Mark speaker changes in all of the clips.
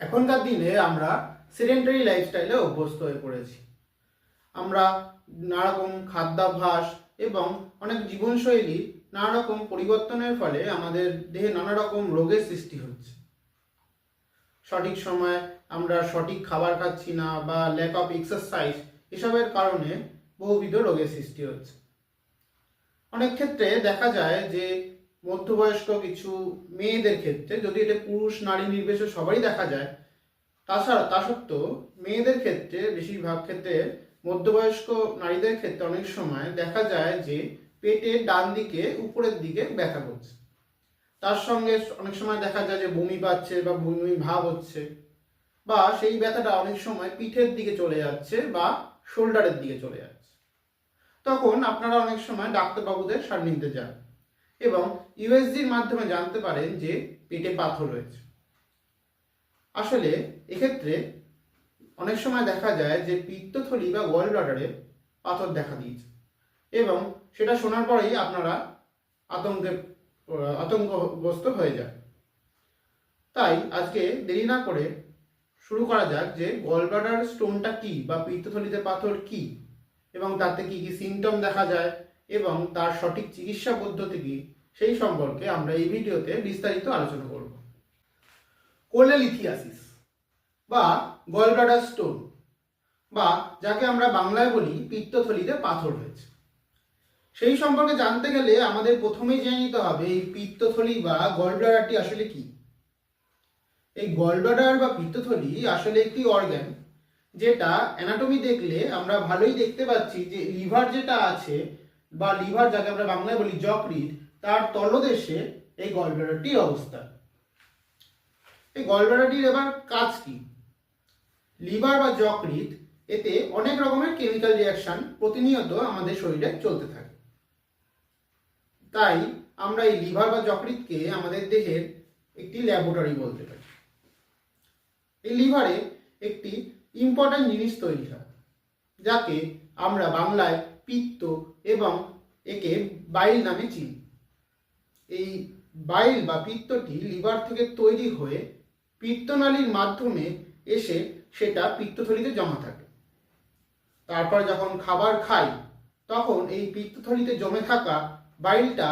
Speaker 1: এখনকার দিনে আমরা সেডেন্টারি লাইফস্টাইলে অভ্যস্ত হয়ে পড়েছি। আমরা নানা রকম খাদ্যাভ্যাস এবং অনেক জীবনশৈলী নানা রকম পরিবর্তনের ফলে আমাদের দেহে নানা রকম রোগের সৃষ্টি হচ্ছে। সঠিক সময় আমরা সঠিক খাবার খাচ্ছি না বা ল্যাক অফ এক্সারসাইজ এসবের কারণে বহুবিধ রোগের সৃষ্টি হচ্ছে। অনেক ক্ষেত্রে দেখা যায় যে মধ্যবয়স্ক কিছু মেয়েদের ক্ষেত্রে, যদি এটা পুরুষ, নারী নির্বিশেষে সবারই দেখা যায়, তাছাড়া, তা সত্ত্বেও মেয়েদের ক্ষেত্রে, বেশিরভাগ ক্ষেত্রে মধ্যবয়স্ক নারীদের ক্ষেত্রে অনেক সময় দেখা যায় যে পেটের ডান দিকে, উপরের দিকে ব্যথা করছে। তার সঙ্গে অনেক সময় দেখা যায় যে বমি পাচ্ছে বা বমি ভাব হচ্ছে, বা সেই ব্যথাটা অনেক সময় পিঠের দিকে চলে যাচ্ছে বা শোল্ডারের দিকে চলে যাচ্ছে। তখন আপনারা অনেক সময় ডাক্তারবাবুদের সান্নিধ্যে যান। এবং ইউএসজির মাধ্যমে জানতে পারেন যে পেটে পাথর রয়েছে। আসলে এক্ষেত্রে অনেক সময় দেখা যায় যে পিত্তথলি বা গল ব্লাডারে পাথর দেখা দিয়েছে। এবং সেটা শোনার পরেই আপনারা আতঙ্কে, আতঙ্কগ্রস্ত হয়ে যায় তাই আজকে দেরি না করে শুরু করা যাক যে গল ব্লাডার স্টোনটা কি বা পিত্তথলিতে পাথর কি এবং তাতে কি কি সিমটম দেখা যায়। এবং তার সঠিক চিকিৎসা পদ্ধতি কি সেই সম্পর্কে আমরা এই ভিডিওতে বিস্তারিত আলোচনা করব। কোলেলিথিয়াসিস বা গলব্লাডার স্টোন বা যাকে আমরা বাংলায় বলি পিত্তথলিতে পাথর হয়েছে। সেই সম্পর্কে জানতে গেলে আমাদের প্রথমেই জেনে নিতে হবে এই পিত্তথলি বা গলব্লাডারটি আসলে কি। এই গলব্লাডার বা পিত্তথলি আসলে একটি অর্গ্যান যেটা অ্যানাটমি দেখলে আমরা ভালোই দেখতে পাচ্ছি যে লিভার যেটা আছে বা লিভার যাকে আমরা বাংলায় বলি যকৃৎ, তার তলদেশে এই গলব্লাডারটির অবস্থান এই গলব্লাডারটির এবার কাজ কি? লিভার বা যকৃৎ, এতে অনেক রকমের কেমিক্যাল রিয়াকশন প্রতিনিয়ত আমাদের শরীরে চলতে থাকে। তাই আমরা এই লিভার বা যকৃৎকে আমাদের দেহের একটি ল্যাবরেটরি বলতে পারি। এই লিভারে একটি ইম্পর্ট্যান্ট জিনিস তৈরি হয়, যাকে আমরা বাংলায় পিত্ত এবং একে বাইল নামে চিনি। এই বাইল বা পিত্তটি লিভার থেকে তৈরি হয়ে পিত্তনালীর মাধ্যমে এসে সেটা পিত্তথলিতে জমা থাকে। তারপর যখন খাবার খাই, তখন এই পিত্তথলিতে জমে থাকা বাইলটা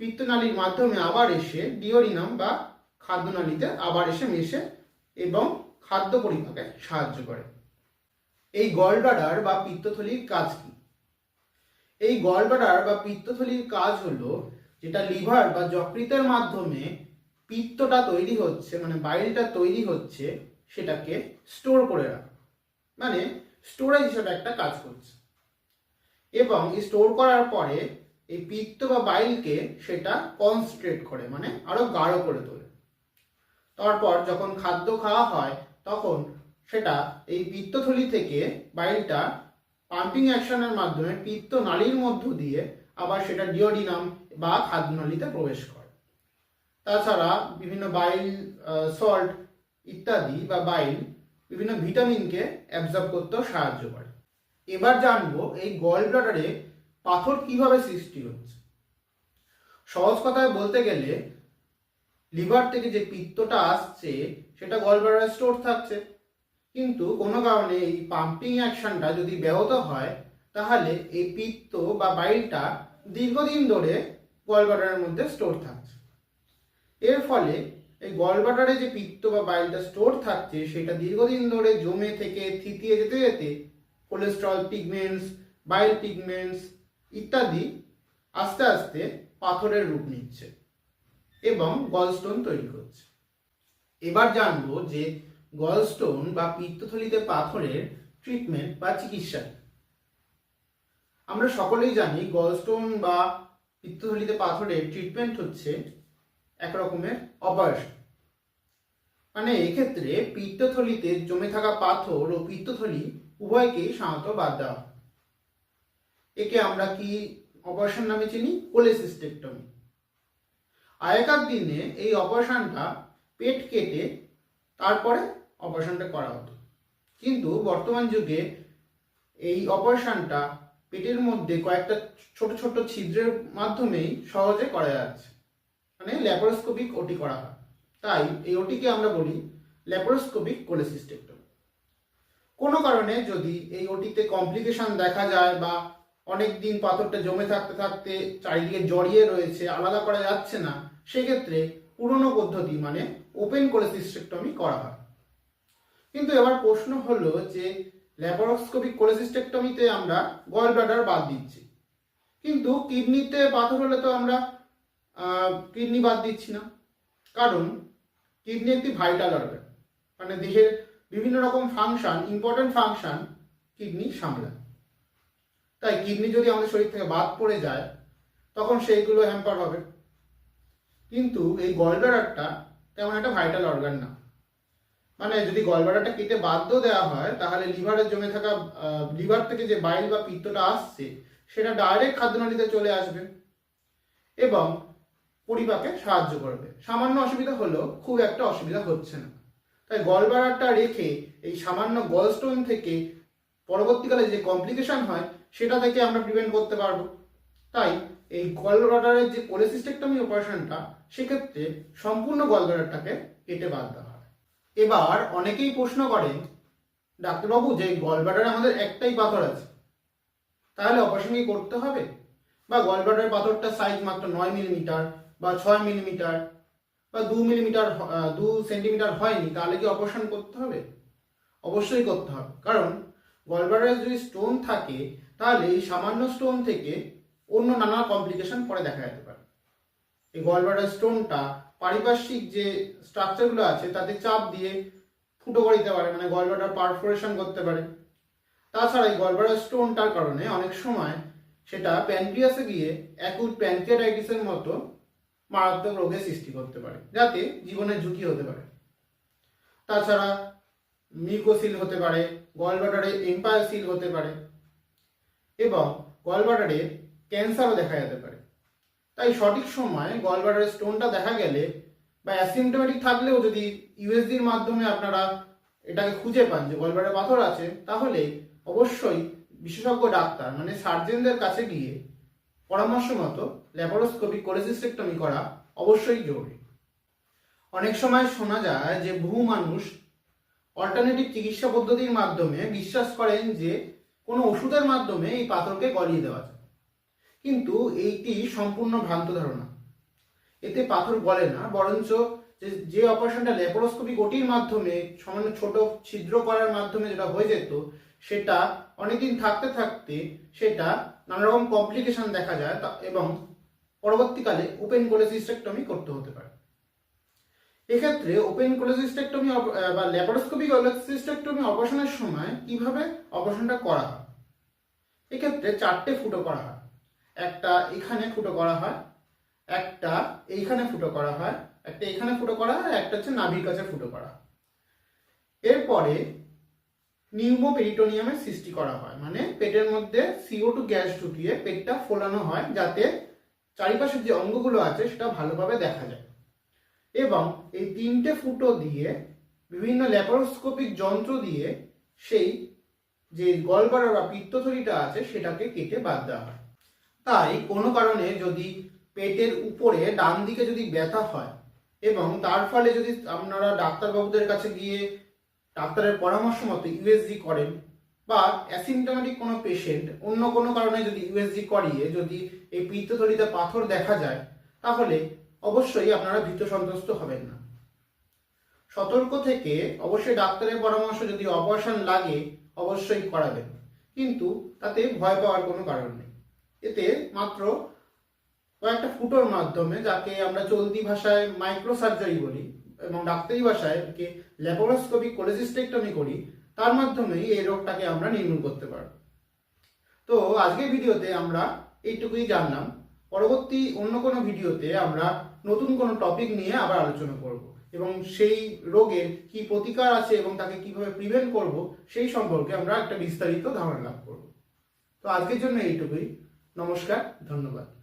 Speaker 1: পিত্তনালীর মাধ্যমে আবার এসে ডিওরিনাম বা খাদ্যনালীতে আবার এসে মেশে এবং খাদ্য পরিপাকে সাহায্য করে। এই গলব্লাডার বা পিত্তথলির কাজ কি? এই গলব্লাডার বা পিত্তথলির কাজ হলো যেটা লিভার বা যকৃতের মাধ্যমে পিত্তটা তৈরি হচ্ছে মানে বাইলটা তৈরি হচ্ছে, সেটাকে স্টোর করে রাখা। মানে স্টোরেজ হিসেবে একটা কাজ করছে। এবং স্টোর করার পরে এই পিত্ত বা বাইলকে সেটা কনসেন্ট্রেট করে মানে আরও গাঢ় করে তোলে। তারপর যখন খাদ্য খাওয়া হয়, তখন সেটা এই পিত্তথলি থেকে বাইলটা পাম্পিং অ্যাকশনের মাধ্যমে পিত্ত নালীর মধ্য দিয়ে আবার সেটা ডিওডিনাম বা খাদ্যনালীতে প্রবেশ করে। তাছাড়া বিভিন্ন বাইল সল্ট ইত্যাদি বা বাইল বিভিন্ন ভিটামিনকে অ্যাবজর্ব করতেও সাহায্য করে। এবার জানব এই গল ব্লাডারে পাথর কীভাবে সৃষ্টি হচ্ছে? সহজ কথায় বলতে গেলে লিভার থেকে যে পিত্তটা আসছে, সেটা গল ব্লাডারে স্টোর থাকছে। কিন্তু কোনো কারণে এই পাম্পিং অ্যাকশনটা যদি ব্যাহত হয়, তাহলে এই পিত্ত বা বাইলটা দীর্ঘদিন ধরে গল ব্লাডারের মধ্যে স্টোর থাকছে। এর ফলে এই গলবাটারে যে পিত্ত বা বাইলটা স্টোর থাকছে, সেটা দীর্ঘদিন ধরে জমে থেকে থিতিয়ে যেতে যেতে কোলেস্ট্রল পিগমেন্টস বাইল পিগমেন্টস ইত্যাদি আস্তে আস্তে পাথরের রূপ নিচ্ছে এবং গলস্টোন তৈরি করছে এবার জানব যে গলস্টোন বা পিত্তথলিতে পাথরের ট্রিটমেন্ট বা চিকিৎসা। আমরা সকলেই জানি গলস্টোন বা পিত্তথলিতে পাথরের ট্রিটমেন্ট হচ্ছে এক রকমের অপারেশন মানে এক্ষেত্রে পিত্তথলিতে জমে থাকা পাথর ও পিত্তথলি উভয়কেই সাধারণত বাদ দেওয়া একে আমরা কি অপারেশন নামে চিনি? কোলেসিস্টেক্টমি আগেকার দিনে এই অপারেশনটা পেট কেটে তারপরে অপারেশনটা করা হতো। কিন্তু বর্তমান যুগে এই অপারেশনটা পেটের মধ্যে কয়েকটা ছোট ছোট ছিদ্রের মাধ্যমেই সহজে করা যাচ্ছে। মানে ল্যাপারোস্কোপিক ওটি করা হয়। তাই এই ওটিকে আমরা বলি ল্যাপারোস্কোপিক কোলেসিস্টেক্টমি। কোনো কারণে যদি এই ওটিতে কমপ্লিকেশন দেখা যায় বা অনেক দিন পাথরটা জমে থাকতে থাকতে চারিদিকে জড়িয়ে রয়েছে, আলাদা করা যাচ্ছে না, সেক্ষেত্রে পুরনো পদ্ধতি মানে ওপেন কোলেসিস্টেক্টমি করা হয়। কিন্তু এবার প্রশ্ন হলো যে ল্যাপারোস্কোপিক কোলেসিস্টেক্টমিতে আমরা গল ব্লাডার বাদ দিচ্ছি। কিন্তু কিডনিতে পাথর হলে তো আমরা কিডনি বাদ দিচ্ছি না। কারণ কিডনি একটি ভাইটাল অর্গান মানে দেহের বিভিন্ন রকম ফাংশন ইম্পর্টেন্ট ফাংশন কিডনি সামলায়। তাই কিডনি যদি আমাদের শরীর থেকে বাদ পড়ে যায়, তখন সেইগুলো হ্যাম্পার হবে। কিন্তু এই গল গলব্লাডারটা তেমন একটা ভাইটাল অর্গান না। মানে যদি গলব্লাডারটা কেটে বাধ্য দেওয়া হয়, তাহলে লিভারে জমে থাকা লিভার থেকে যে বাইল বা পিত্তটা আসছে, সেটা ডাইরেক্ট খাদ্যনালীতে চলে আসবে এবং পরিপাকে সাহায্য করবে। সামান্য অসুবিধা হলেও খুব একটা অসুবিধা হচ্ছে না। তাই গলব্লাডারটা রেখে এই সামান্য গলস্টোন থেকে পরবর্তীকালে যে কমপ্লিকেশন হয়, সেটা থেকে আমরা প্রিভেন্ট করতে পারব। তাই এই গলব্লাডারের যে কোলেসিস্টেক্টমি অপারেশনটা সেক্ষেত্রে সম্পূর্ণ গলব্লাডারটাকে কেটে বাদ দেওয়া এবার অনেকেই প্রশ্ন করেন, ডাক্তারবাবু, যে গলব্লাডারে আমাদের একটাই পাথর আছে, তাহলে অপারেশন কি করতে হবে? বা গলব্লাডারের পাথরটা সাইজ মাত্র নয় মিলিমিটার বা ছয় মিলিমিটার বা দু মিলিমিটার দু সেন্টিমিটার হয়নি, তাহলে কি অপারেশন করতে হবে? অবশ্যই করতে হবে। কারণ গলব্লাডারে যদি স্টোন থাকে, তাহলে এই সামান্য স্টোন থেকে অন্য নানা কমপ্লিকেশন পরে দেখা যেতে পারে। এই গলব্লাডার স্টোনটা পারিপার্শ্বিক যে স্ট্রাকচারগুলো আছে, তাতে চাপ দিয়ে ফুটো করে দিতে পারে মানে গলব্লাডার পারফোরেশন করতে পারে। তাছাড়া এই গলব্লাডার স্টোনটার কারণে অনেক সময় সেটা প্যানক্রিয়াসে গিয়ে অ্যাকুট প্যানক্রিয়াটাইটিসের মতো মারাত্মক রোগের সৃষ্টি করতে পারে, যাতে জীবনের ঝুঁকি হতে পারে। তাছাড়া মিউকোসিল হতে পারে গলব্লাডারে এম্পায়ারসিল হতে পারে এবং গলব্লাডারে ক্যান্সারও দেখা যেতে পারে। তাই সঠিক সময় গলব্লাডারের স্টোনটা দেখা গেলে বা অ্যাসিমটোমেটিক থাকলেও যদি ইউএসডির মাধ্যমে আপনারা এটাকে খুঁজে পান যে গলব্লাডারে পাথর আছে, তাহলে অবশ্যই বিশেষজ্ঞ ডাক্তার মানে সার্জেনদের কাছে গিয়ে পরামর্শ মতো ল্যাপারোস্কোপিক কোলেসিস্টেক্টমি করা অবশ্যই জরুরি। অনেক সময় শোনা যায় যে বহু মানুষ অল্টারনেটিভ চিকিৎসা পদ্ধতির মাধ্যমে বিশ্বাস করেন যে কোনো ওষুধের মাধ্যমে এই পাথরকে গলিয়ে দেওয়া যায়। কিন্তু এইটি সম্পূর্ণ ভ্রান্ত ধারণা। এতে পাথর গলে না, বরঞ্চ যে অপারেশনটা ল্যাপারোস্কোপিক ওটির মাধ্যমে, সামান্য ছোট ছিদ্র করার মাধ্যমে যেটা হয়ে যেত, সেটা অনেকদিন থাকতে থাকতে সেটা নানা রকম কমপ্লিকেশন দেখা যায় এবং পরবর্তীকালে ওপেন কোলেসিস্টেক্টমি করতে হতে পারে। এক্ষেত্রে ওপেন কোলেসিস্টেক্টমি বা ল্যাপারোস্কোপিক কোলেসিস্টেক্টমি অপারেশনের সময় কীভাবে অপারেশনটা করা হয়? এক্ষেত্রে চারটে ফুটো করা হয়। একটা এখানে ফুটো করা হয়, একটা এইখানে ফুটো করা হয়, একটা এখানে ফুটো করা হয় একটা হচ্ছে নাভির কাছে ফুটো করা এরপরে নিউমোপেরিটোনিয়ামের সৃষ্টি করা হয় মানে পেটের মধ্যে সিও টু গ্যাস ঢুকিয়ে পেটটা ফোলানো হয় যাতে চারিপাশের যে অঙ্গগুলো আছে সেটা ভালোভাবে দেখা যায়। এবং এই তিনটে ফুটো দিয়ে বিভিন্ন ল্যাপারোস্কোপিক যন্ত্র দিয়ে সেই যে গলবাড়া বা পিত্তথলিটা আছে সেটাকে কেটে বাদ দেওয়া হয়। তাই কোনো কারণে যদি পেটের উপরে ডান দিকে যদি ব্যথা হয় এবং তার ফলে যদি আপনারা ডাক্তারবাবুদের কাছে গিয়ে ডাক্তারের পরামর্শ মতো ইউএসজি করেন বা অ্যাসিমটোমেটিক কোনো পেশেন্ট অন্য কোনো কারণে যদি ইউএসজি করিয়ে যদি এই পিত্তথলিতে পাথর দেখা যায়, তাহলে অবশ্যই আপনারা ভীত সন্ত্রস্ত হবেন না। সতর্ক থেকে অবশ্যই ডাক্তারের পরামর্শ যদি অপারেশন লাগে, অবশ্যই করাবেন। কিন্তু তাতে ভয় পাওয়ার কোনো কারণ নেই। এতে মাত্র কয়েকটা ফুটোর মাধ্যমে যাকে আমরা চলতি ভাষায় মাইক্রো সার্জারি বলি এবং ডাক্তারি ভাষায় একে ল্যাপারোস্কোপিক কোলেসিস্টেক্টমি করি, তার মাধ্যমেই এই রোগটাকে আমরা নির্মূল করতে পারব। তো আজকের ভিডিওতে আমরা এইটুকুই জানলাম। পরবর্তী অন্য কোনো ভিডিওতে আমরা নতুন কোনো টপিক নিয়ে আবার আলোচনা করব এবং সেই রোগের কি প্রতিকার আছে এবং তাকে কীভাবে প্রিভেন্ট করব সেই সম্পর্কে আমরা একটা বিস্তারিত ধারণা লাভ করব। তো আজকের জন্য এইটুকুই। নমস্কার ধন্যবাদ।